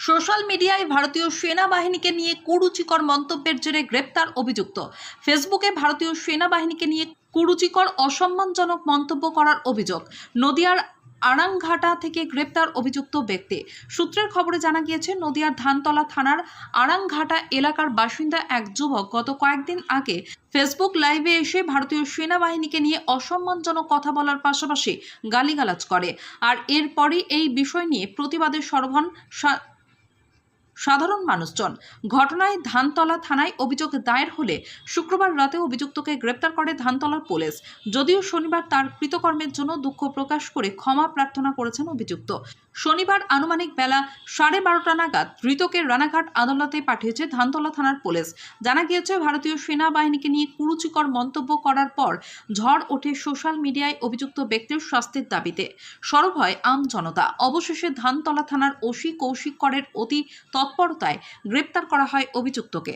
Social মিডিয়ায় ভারতীয় সেনাবাহিনীকে নিয়ে কুরুচিকর মন্তব্যের জেরে গ্রেপ্তার অভিযুক্ত। ফেসবুকে ভারতীয় সেনাবাহিনীকে নিয়ে কুরুচিকর, অসম্মানজনক মন্তব্য করার অভিযোগ। নদিয়ার আড়াংঘাটা থেকে গ্রেপ্তার অভিযুক্ত ব্যক্তি। সূত্রের খবরে জানা গিয়েছে, নদিয়ার ধানতলা থানার আড়াংঘাটা এলাকার বাসিন্দা এক যুবক গত কয়েকদিন আগে ফেসবুক লাইভে এসে ভারতীয় সেনাবাহিনীকে নিয়ে অসম্মানজনক কথা বলার পাশাপাশি গালিগালাজ করে। আর এরপরই এই বিষয় নিয়ে প্রতিবাদের সরব হন সা- সাধারণ মানুষজন। ঘটনায় ধানতলা থানায় অভিযোগ দায়ের হলে শুক্রবার রাতে অভিযুক্তকে গ্রেপ্তার করে ধানতলার পুলিশ। যদিও শনিবার তার কৃতকর্মের জন্য দুঃখ প্রকাশ করে ক্ষমা প্রার্থনা করেছেন অভিযুক্ত। শনিবার আনুমানিক বেলা সাড়ে বারোটা নাগাদ ধৃতকে রানাঘাট আদালতে পাঠিয়েছে ধানতলা থানার পুলিশ। জানা গিয়েছে, ভারতীয় সেনাবাহিনীকে নিয়ে কুরুচিকর মন্তব্য করার পর ঝড় ওঠে সোশ্যাল মিডিয়ায় অভিযুক্ত ব্যক্তির শাস্তির দাবিতে। সরব হয় আম জনতা। অবশেষে ধানতলা থানার ওসি কৌশিক করের অতি তৎপরতায় গ্রেপ্তার করা হয় অভিযুক্তকে।